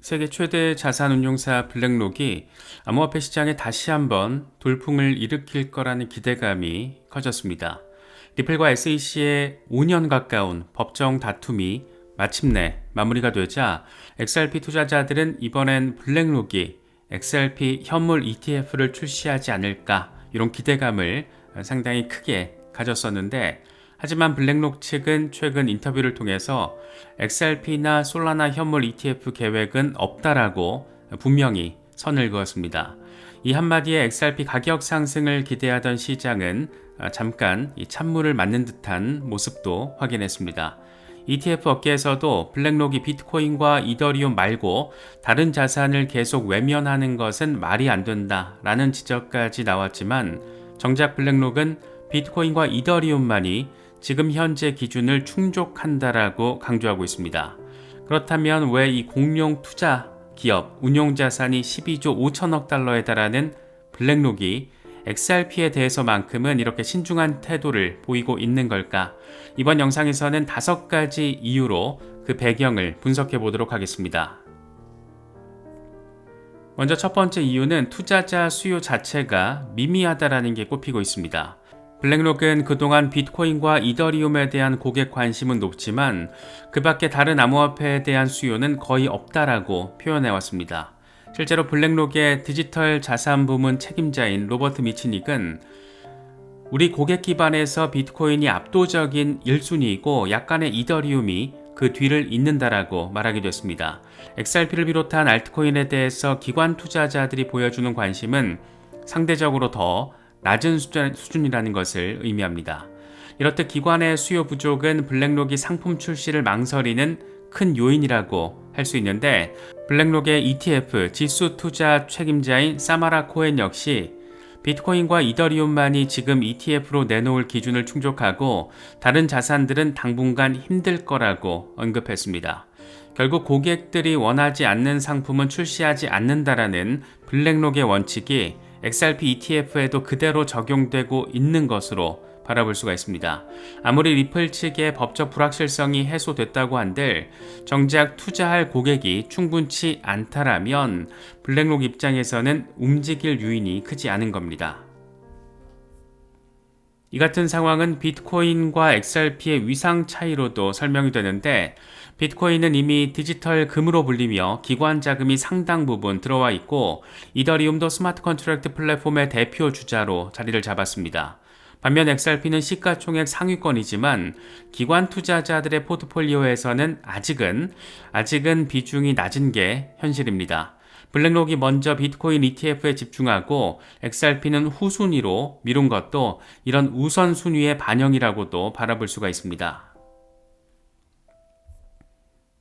세계 최대 자산운용사 블랙록이 암호화폐 시장에 다시 한번 돌풍을 일으킬 거라는 기대감이 커졌습니다. 리플과 SEC의 5년 가까운 법정 다툼이 마침내 마무리가 되자 XRP 투자자들은 이번엔 블랙록이 XRP 현물 ETF를 출시하지 않을까 이런 기대감을 상당히 크게 가졌었는데 하지만 블랙록 측은 최근 인터뷰를 통해서 XRP나 솔라나 현물 ETF 계획은 없다라고 분명히 선을 그었습니다. 이 한마디에 XRP 가격 상승을 기대하던 시장은 잠깐 찬물을 맞는 듯한 모습도 확인했습니다. ETF 업계에서도 블랙록이 비트코인과 이더리움 말고 다른 자산을 계속 외면하는 것은 말이 안 된다 라는 지적까지 나왔지만 정작 블랙록은 비트코인과 이더리움만이 지금 현재 기준을 충족한다라고 강조하고 있습니다. 그렇다면 왜 이 공룡 투자 기업 운용 자산이 12조 5천억 달러에 달하는 블랙록이 XRP에 대해서만큼은 이렇게 신중한 태도를 보이고 있는 걸까? 이번 영상에서는 다섯 가지 이유로 그 배경을 분석해 보도록 하겠습니다. 먼저 첫 번째 이유는 투자자 수요 자체가 미미하다라는 게 꼽히고 있습니다. 블랙록은 그동안 비트코인과 이더리움에 대한 고객 관심은 높지만 그 밖에 다른 암호화폐에 대한 수요는 거의 없다라고 표현해 왔습니다. 실제로 블랙록의 디지털 자산 부문 책임자인 로버트 미치닉은 우리 고객 기반에서 비트코인이 압도적인 1순위이고 약간의 이더리움이 그 뒤를 잇는다라고 말하기도 했습니다. XRP를 비롯한 알트코인에 대해서 기관 투자자들이 보여주는 관심은 상대적으로 더 낮은 수준, 이라는 것을 의미합니다. 이렇듯 기관의 수요 부족은 블랙록이 상품 출시를 망설이는 큰 요인이라고 할 수 있는데 블랙록의 ETF 지수 투자 책임자인 사마라 코엔 역시 비트코인과 이더리움만이 지금 ETF로 내놓을 기준을 충족하고 다른 자산들은 당분간 힘들 거라고 언급했습니다. 결국 고객들이 원하지 않는 상품은 출시하지 않는다라는 블랙록의 원칙이 XRP ETF에도 그대로 적용되고 있는 것으로 바라볼 수가 있습니다. 아무리 리플 측의 법적 불확실성이 해소됐다고 한들 정작 투자할 고객이 충분치 않다라면 블랙록 입장에서는 움직일 유인이 크지 않은 겁니다. 이 같은 상황은 비트코인과 XRP의 위상 차이로도 설명이 되는데 비트코인은 이미 디지털 금으로 불리며 기관 자금이 상당 부분 들어와 있고 이더리움도 스마트 컨트랙트 플랫폼의 대표 주자로 자리를 잡았습니다. 반면 XRP는 시가총액 상위권이지만 기관 투자자들의 포트폴리오에서는 아직은 아직은 비중이 낮은 게 현실입니다. 블랙록이 먼저 비트코인 ETF에 집중하고 XRP는 후순위로 미룬 것도 이런 우선순위의 반영이라고도 바라볼 수가 있습니다.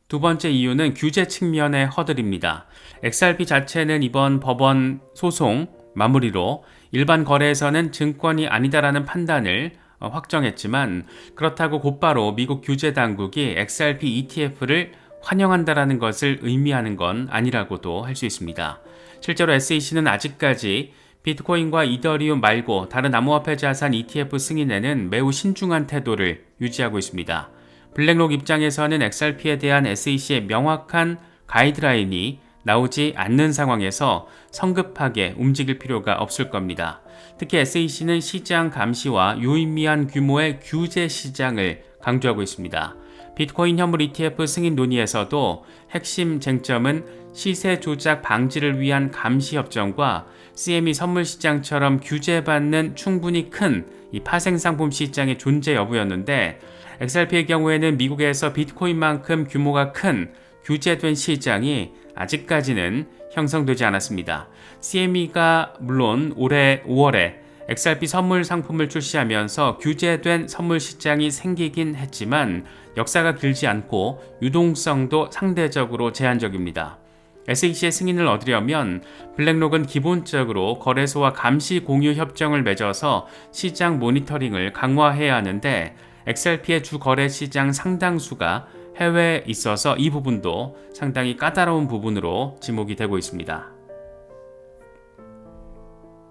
두 번째 이유는 규제 측면의 허들입니다. XRP 자체는 이번 법원 소송 마무리로 일반 거래에서는 증권이 아니다라는 판단을 어, 확정했지만 그렇다고 곧바로 미국 규제 당국이 XRP ETF를 환영한다라는 것을 의미하는 건 아니라고도 할 수 있습니다. 실제로 SEC는 아직까지 비트코인과 이더리움 말고 다른 암호화폐 자산 ETF 승인에는 매우 신중한 태도를 유지하고 있습니다. 블랙록 입장에서는 XRP에 대한 SEC의 명확한 가이드라인이 나오지 않는 상황에서 성급하게 움직일 필요가 없을 겁니다. 특히 SEC는 시장 감시와 유의미한 규모의 규제 시장을 강조하고 있습니다. 비트코인 현물 ETF 승인 논의에서도 핵심 쟁점은 시세 조작 방지를 위한 감시 협정과 CME 선물 시장처럼 규제받는 충분히 큰 이 파생 상품 시장의 존재 여부였는데 XRP의 경우에는 미국에서 비트코인만큼 규모가 큰 규제된 시장이 아직까지는 형성되지 않았습니다. CME가 물론 올해 5월에 XRP 선물 상품을 출시하면서 규제된 선물 시장이 생기긴 했지만 역사가 길지 않고 유동성도 상대적으로 제한적입니다. SEC의 승인을 얻으려면 블랙록은 기본적으로 거래소와 감시 공유 협정을 맺어서 시장 모니터링을 강화해야 하는데 XRP의 주 거래 시장 상당수가 해외에 있어서 이 부분도 상당히 까다로운 부분으로 지목이 되고 있습니다.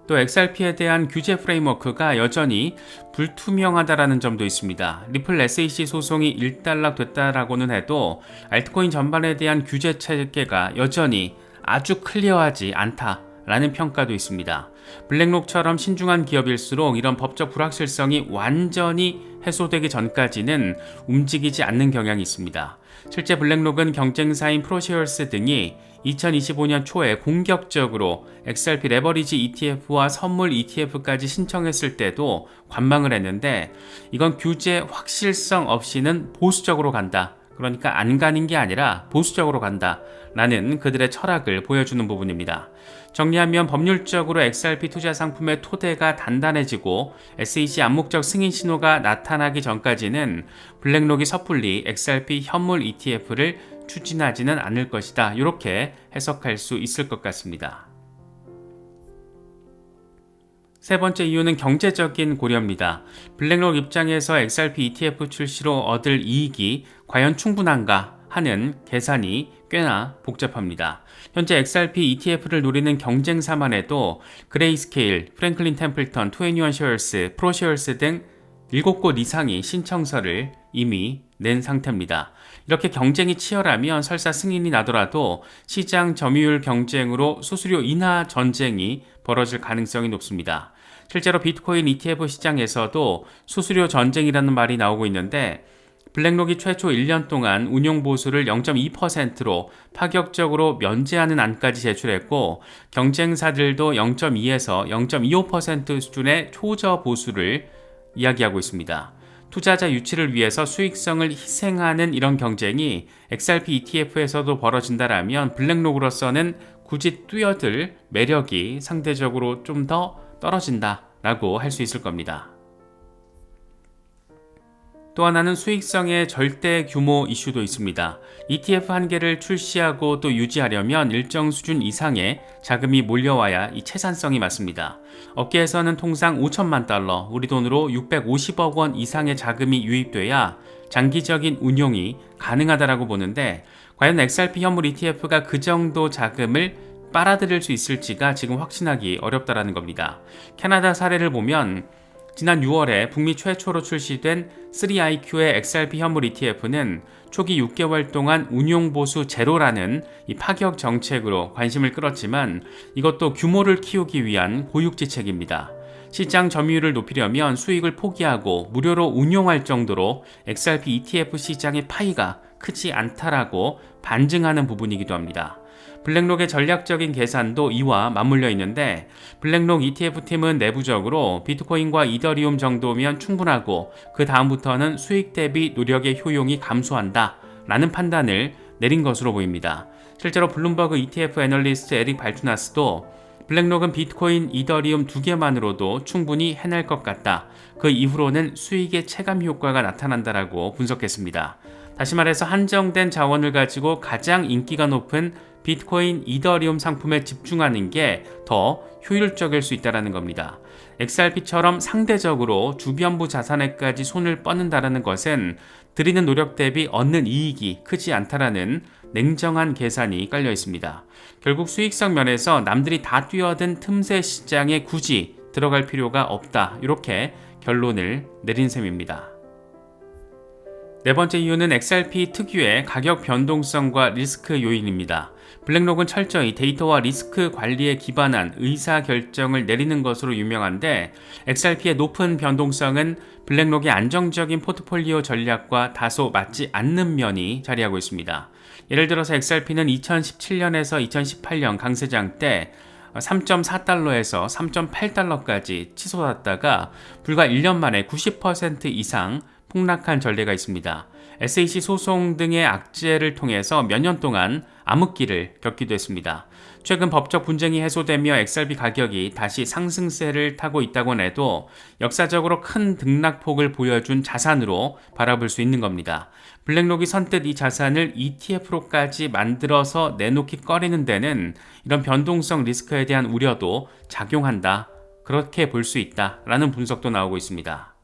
또 XRP에 대한 규제 프레임워크가 여전히 불투명하다라는 점도 있습니다. 리플 SEC 소송이 일단락됐다라고는 해도 알트코인 전반에 대한 규제 체계가 여전히 아주 클리어하지 않다 라는 평가도 있습니다. 블랙록처럼 신중한 기업일수록 이런 법적 불확실성이 완전히 해소되기 전까지는 움직이지 않는 경향이 있습니다. 실제 블랙록은 경쟁사인 프로시얼스 등이 2025년 초에 공격적으로 XRP 레버리지 ETF와 선물 ETF까지 신청했을 때도 관망을 했는데 이건 규제 확실성 없이는 보수적으로 간다. 그러니까 안 가는 게 아니라 보수적으로 간다. 라는 그들의 철학을 보여주는 부분입니다. 정리하면 법률적으로 XRP 투자 상품의 토대가 단단해지고 SEC 암묵적 승인 신호가 나타나기 전까지는 블랙록이 섣불리 XRP 현물 ETF를 추진하지는 않을 것이다. 이렇게 해석할 수 있을 것 같습니다. 세 번째 이유는 경제적인 고려입니다. 블랙록 입장에서 XRP ETF 출시로 얻을 이익이 과연 충분한가 하는 계산이 꽤나 복잡합니다. 현재 XRP ETF를 노리는 경쟁사만 해도 그레이스케일, 프랭클린 템플턴, 투애니원 쉐어스, 프로쉐어스 등 7곳 이상이 신청서를 이미 낸 상태입니다. 이렇게 경쟁이 치열하면 설사 승인이 나더라도 시장 점유율 경쟁으로 수수료 인하 전쟁이 벌어질 가능성이 높습니다. 실제로 비트코인 ETF 시장에서도 수수료 전쟁이라는 말이 나오고 있는데 블랙록이 최초 1년 동안 운용 보수를 0.2%로 파격적으로 면제하는 안까지 제출했고 경쟁사들도 0.2에서 0.25% 수준의 초저 보수를 이야기하고 있습니다. 투자자 유치를 위해서 수익성을 희생하는 이런 경쟁이 XRP ETF에서도 벌어진다라면 블랙록으로서는 굳이 뛰어들 매력이 상대적으로 좀더 떨어진다 라고 할 수 있을 겁니다. 또 하나는 수익성의 절대 규모 이슈도 있습니다. ETF 한 개를 출시하고 또 유지하려면 일정 수준 이상의 자금이 몰려와야 이 채산성이 맞습니다. 업계에서는 통상 5천만 달러, 우리 돈으로 650억 원 이상의 자금이 유입돼야 장기적인 운용이 가능하다라고 보는데 과연 XRP 현물 ETF가 그 정도 자금을 빨아들일 수 있을지가 지금 확신하기 어렵다라는 겁니다. 캐나다 사례를 보면 지난 6월에 북미 최초로 출시된 3IQ의 XRP 현물 ETF는 초기 6개월 동안 운용 보수 제로라는 이 파격 정책으로 관심을 끌었지만 이것도 규모를 키우기 위한 고육지책입니다. 시장 점유율을 높이려면 수익을 포기하고 무료로 운용할 정도로 XRP ETF 시장의 파이가 크지 않다라고 반증하는 부분이기도 합니다. 블랙록의 전략적인 계산도 이와 맞물려 있는데 블랙록 ETF 팀은 내부적으로 비트코인과 이더리움 정도면 충분하고 그 다음부터는 수익 대비 노력의 효용이 감소한다 라는 판단을 내린 것으로 보입니다. 실제로 블룸버그 ETF 애널리스트 에릭 발투나스도 블랙록은 비트코인, 이더리움 두 개만으로도 충분히 해낼 것 같다. 그 이후로는 수익의 체감 효과가 나타난다라고 분석했습니다. 다시 말해서 한정된 자원을 가지고 가장 인기가 높은 비트코인, 이더리움 상품에 집중하는 게 더 효율적일 수 있다는 겁니다. XRP처럼 상대적으로 주변부 자산에까지 손을 뻗는다는 것은 들이는 노력 대비 얻는 이익이 크지 않다라는 냉정한 계산이 깔려 있습니다. 결국 수익성 면에서 남들이 다 뛰어든 틈새 시장에 굳이 들어갈 필요가 없다. 이렇게 결론을 내린 셈입니다. 네 번째 이유는 XRP 특유의 가격 변동성과 리스크 요인입니다. 블랙록은 철저히 데이터와 리스크 관리에 기반한 의사 결정을 내리는 것으로 유명한데 XRP의 높은 변동성은 블랙록의 안정적인 포트폴리오 전략과 다소 맞지 않는 면이 자리하고 있습니다. 예를 들어서 XRP는 2017년에서 2018년 강세장 때 3.4달러에서 3.8달러까지 치솟았다가 불과 1년 만에 90% 이상 폭락한 전례가 있습니다. SAC 소송 등의 악재를 통해서 몇 년 동안 암흑기를 겪기도 했습니다. 최근 법적 분쟁이 해소되며 XRP 가격이 다시 상승세를 타고 있다고 해도 역사적으로 큰 등락폭을 보여준 자산으로 바라볼 수 있는 겁니다. 블랙록이 선뜻 이 자산을 ETF로까지 만들어서 내놓기 꺼리는 데는 이런 변동성 리스크에 대한 우려도 작용한다. 그렇게 볼 수 있다라는 분석도 나오고 있습니다.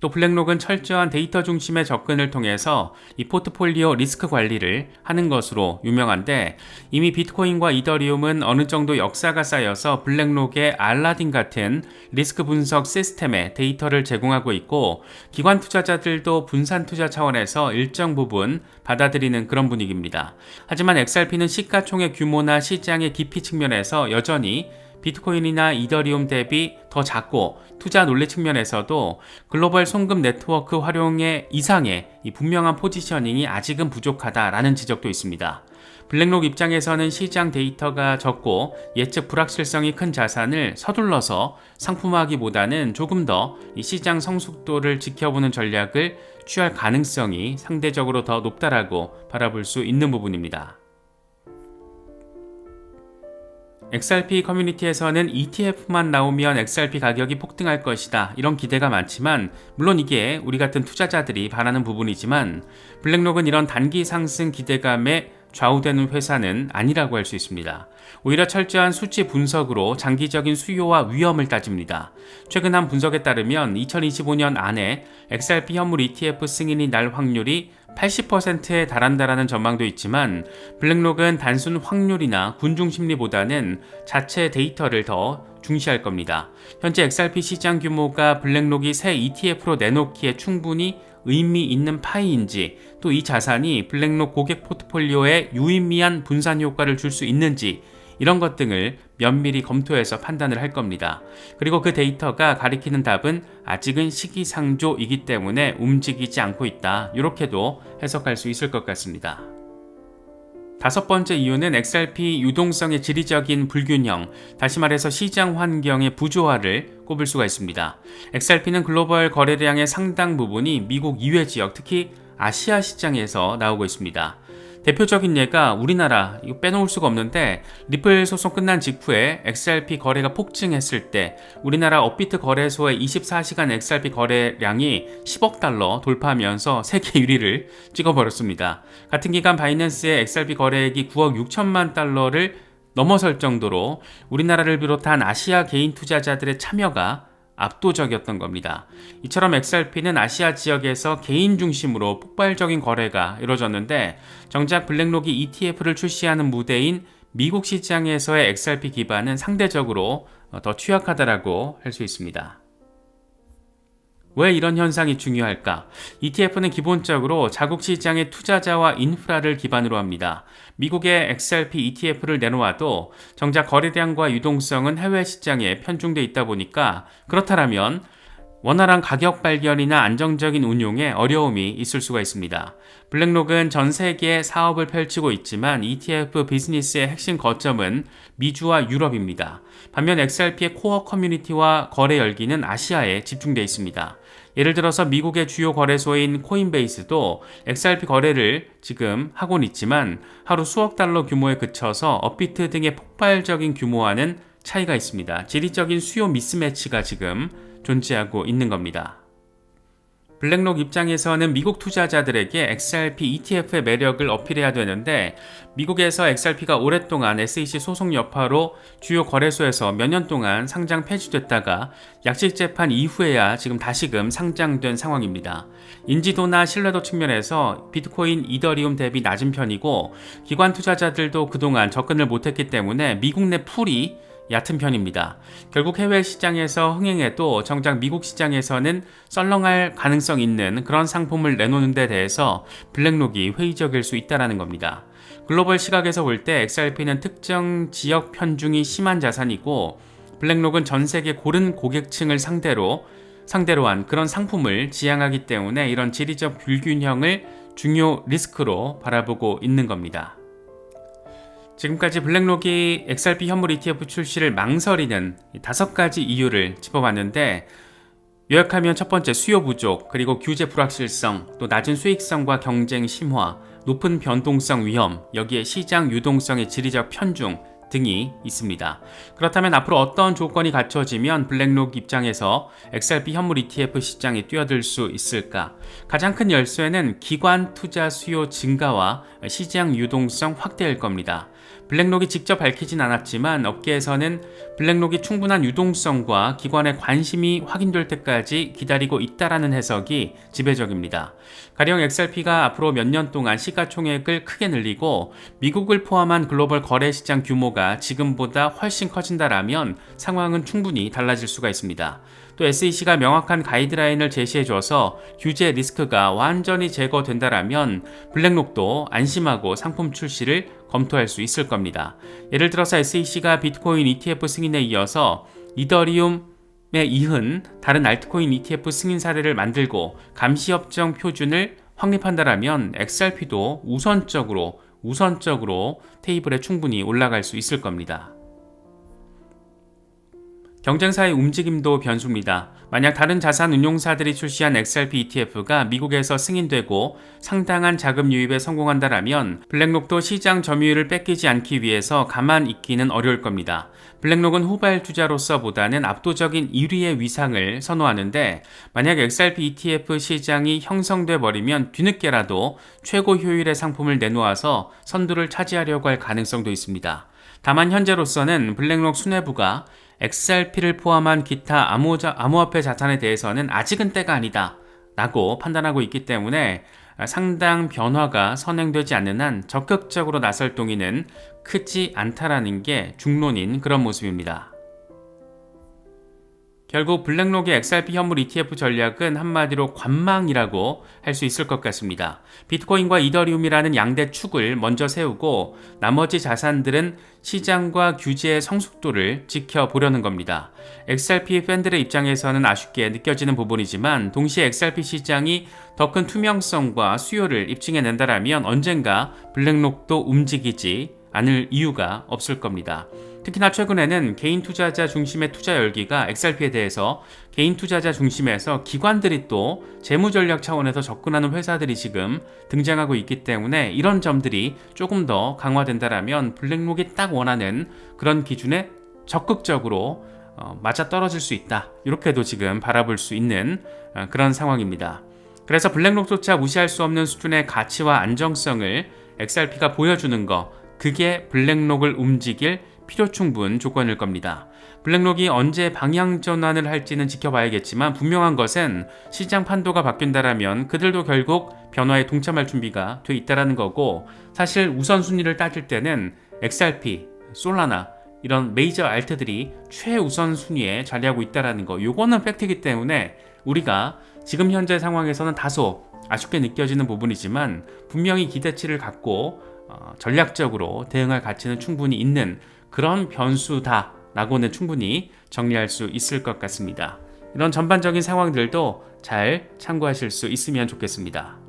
또 블랙록은 철저한 데이터 중심의 접근을 통해서 이 포트폴리오 리스크 관리를 하는 것으로 유명한데 이미 비트코인과 이더리움은 어느 정도 역사가 쌓여서 블랙록의 알라딘 같은 리스크 분석 시스템에 데이터를 제공하고 있고 기관 투자자들도 분산 투자 차원에서 일정 부분 받아들이는 그런 분위기입니다. 하지만 XRP는 시가총액 규모나 시장의 깊이 측면에서 여전히 비트코인이나 이더리움 대비 더 작고 투자 논리 측면에서도 글로벌 송금 네트워크 활용의 이상의 분명한 포지셔닝이 아직은 부족하다라는 지적도 있습니다. 블랙록 입장에서는 시장 데이터가 적고 예측 불확실성이 큰 자산을 서둘러서 상품화하기보다는 조금 더 시장 성숙도를 지켜보는 전략을 취할 가능성이 상대적으로 더 높다라고 바라볼 수 있는 부분입니다. XRP 커뮤니티에서는 ETF만 나오면 XRP 가격이 폭등할 것이다. 이런 기대가 많지만, 물론 이게 우리 같은 투자자들이 바라는 부분이지만, 블랙록은 이런 단기 상승 기대감에 좌우되는 회사는 아니라고 할 수 있습니다. 오히려 철저한 수치 분석으로 장기적인 수요와 위험을 따집니다. 최근 한 분석에 따르면 2025년 안에 XRP 현물 ETF 승인이 날 확률이 80%에 달한다라는 전망도 있지만 블랙록은 단순 확률이나 군중 심리보다는 자체 데이터를 더 중시할 겁니다. 현재 XRP 시장 규모가 블랙록이 새 ETF로 내놓기에 충분히 의미 있는 파이인지 또 이 자산이 블랙록 고객 포트폴리오에 유의미한 분산 효과를 줄 수 있는지 이런 것 등을 면밀히 검토해서 판단을 할 겁니다. 그리고 그 데이터가 가리키는 답은 아직은 시기상조이기 때문에 움직이지 않고 있다. 이렇게도 해석할 수 있을 것 같습니다. 다섯 번째 이유는 XRP 유동성의 지리적인 불균형, 다시 말해서 시장 환경의 부조화를 꼽을 수가 있습니다. XRP는 글로벌 거래량의 상당 부분이 미국 이외 지역, 특히 아시아 시장에서 나오고 있습니다. 대표적인 예가 우리나라 이거 빼놓을 수가 없는데 리플 소송 끝난 직후에 XRP 거래가 폭증했을 때 우리나라 업비트 거래소의 24시간 XRP 거래량이 10억 달러 돌파하면서 세계 1위를 찍어버렸습니다. 같은 기간 바이낸스의 XRP 거래액이 9억 6천만 달러를 넘어설 정도로 우리나라를 비롯한 아시아 개인 투자자들의 참여가 압도적이었던 겁니다. 이처럼 XRP는 아시아 지역에서 개인 중심으로 폭발적인 거래가 이루어졌는데 정작 블랙록이 ETF를 출시하는 무대인 미국 시장에서의 XRP 기반은 상대적으로 더 취약하다라고 할 수 있습니다. 왜 이런 현상이 중요할까? ETF는 기본적으로 자국 시장의 투자자와 인프라를 기반으로 합니다. 미국의 XRP ETF를 내놓아도 정작 거래량과 유동성은 해외 시장에 편중돼 있다 보니까 그렇다면 원활한 가격 발견이나 안정적인 운용에 어려움이 있을 수가 있습니다. 블랙록은 전 세계에 사업을 펼치고 있지만 ETF 비즈니스의 핵심 거점은 미주와 유럽입니다. 반면 XRP의 코어 커뮤니티와 거래 열기는 아시아에 집중되어 있습니다. 예를 들어서 미국의 주요 거래소인 코인베이스도 XRP 거래를 지금 하곤 있지만 하루 수억 달러 규모에 그쳐서 업비트 등의 폭발적인 규모와는 차이가 있습니다. 지리적인 수요 미스매치가 지금 존재하고 있는 겁니다. 블랙록 입장에서는 미국 투자자들에게 XRP ETF의 매력을 어필해야 되는데 미국에서 XRP가 오랫동안 SEC 소송 여파로 주요 거래소에서 몇 년 동안 상장 폐지됐다가 약식 재판 이후에야 지금 다시금 상장된 상황입니다. 인지도나 신뢰도 측면에서 비트코인, 이더리움 대비 낮은 편이고 기관 투자자들도 그동안 접근을 못했기 때문에 미국 내 풀이 얕은 편입니다. 결국 해외 시장에서 흥행해도 정작 미국 시장에서는 썰렁할 가능성 있는 그런 상품을 내놓는 데 대해서 블랙록이 회의적일 수 있다는 겁니다. 글로벌 시각에서 볼 때 XRP는 특정 지역 편중이 심한 자산이고 블랙록은 전 세계 고른 고객층을 상대로 상대로 한 그런 상품을 지향하기 때문에 이런 지리적 불균형을 중요 리스크로 바라보고 있는 겁니다. 지금까지 블랙록이 XRP 현물 ETF 출시를 망설이는 다섯 가지 이유를 짚어봤는데 요약하면 첫 번째 수요 부족, 그리고 규제 불확실성, 또 낮은 수익성과 경쟁 심화, 높은 변동성 위험, 여기에 시장 유동성의 지리적 편중 등이 있습니다. 그렇다면 앞으로 어떤 조건이 갖춰지면 블랙록 입장에서 XRP 현물 ETF 시장에 뛰어들 수 있을까? 가장 큰 열쇠는 기관 투자 수요 증가와 시장 유동성 확대일 겁니다. 블랙록이 직접 밝히진 않았지만 업계에서는 블랙록이 충분한 유동성과 기관의 관심이 확인될 때까지 기다리고 있다라는 해석이 지배적입니다. 가령 XRP가 앞으로 몇 년 동안 시가총액을 크게 늘리고 미국을 포함한 글로벌 거래 시장 규모가 지금보다 훨씬 커진다라면 상황은 충분히 달라질 수가 있습니다. 또 SEC가 명확한 가이드라인을 제시해줘서 규제 리스크가 완전히 제거된다라면 블랙록도 안심하고 상품 출시를 검토할 수 있을 겁니다. 예를 들어서 SEC가 비트코인 ETF 승인에 이어서 이더리움에 이은 다른 알트코인 ETF 승인 사례를 만들고 감시협정 표준을 확립한다라면 XRP도 우선적으로 우선적으로 테이블에 충분히 올라갈 수 있을 겁니다. 경쟁사의 움직임도 변수입니다. 만약 다른 자산 운용사들이 출시한 XRP ETF가 미국에서 승인되고 상당한 자금 유입에 성공한다라면 블랙록도 시장 점유율을 뺏기지 않기 위해서 가만 있기는 어려울 겁니다. 블랙록은 후발 투자로서보다는 압도적인 1위의 위상을 선호하는데 만약 XRP ETF 시장이 형성돼 버리면 뒤늦게라도 최고 효율의 상품을 내놓아서 선두를 차지하려고 할 가능성도 있습니다. 다만 현재로서는 블랙록 수뇌부가 XRP를 포함한 기타 암호자, 암호화폐 자산에 대해서는 아직은 때가 아니다. 라고 판단하고 있기 때문에 상당 변화가 선행되지 않는 한 적극적으로 나설 동의는 크지 않다라는 게 중론인 그런 모습입니다. 결국 블랙록의 XRP 현물 ETF 전략은 한마디로 관망이라고 할 수 있을 것 같습니다. 비트코인과 이더리움이라는 양대 축을 먼저 세우고 나머지 자산들은 시장과 규제의 성숙도를 지켜보려는 겁니다. XRP 팬들의 입장에서는 아쉽게 느껴지는 부분이지만 동시에 XRP 시장이 더 큰 투명성과 수요를 입증해낸다라면 언젠가 블랙록도 움직이지 않을 이유가 없을 겁니다. 특히나 최근에는 개인 투자자 중심의 투자 열기가 XRP에 대해서 개인 투자자 중심에서 기관들이 또 재무 전략 차원에서 접근하는 회사들이 지금 등장하고 있기 때문에 이런 점들이 조금 더 강화된다라면 블랙록이 딱 원하는 그런 기준에 적극적으로 어, 맞아 떨어질 수 있다. 이렇게도 지금 바라볼 수 있는 어, 그런 상황입니다. 그래서 블랙록조차 무시할 수 없는 수준의 가치와 안정성을 XRP가 보여주는 거, 그게 블랙록을 움직일 필요 충분 조건일 겁니다. 블랙록이 언제 방향 전환을 할지는 지켜봐야겠지만 분명한 것은 시장 판도가 바뀐다라면 그들도 결국 변화에 동참할 준비가 돼 있다라는 거고 사실 우선순위를 따질 때는 XRP, 솔라나 이런 메이저 알트들이 최우선 순위에 자리하고 있다라는 거 요거는 팩트이기 때문에 우리가 지금 현재 상황에서는 다소 아쉽게 느껴지는 부분이지만 분명히 기대치를 갖고 어, 전략적으로 대응할 가치는 충분히 있는 그런 변수다라고는 충분히 정리할 수 있을 것 같습니다. 이런 전반적인 상황들도 잘 참고하실 수 있으면 좋겠습니다.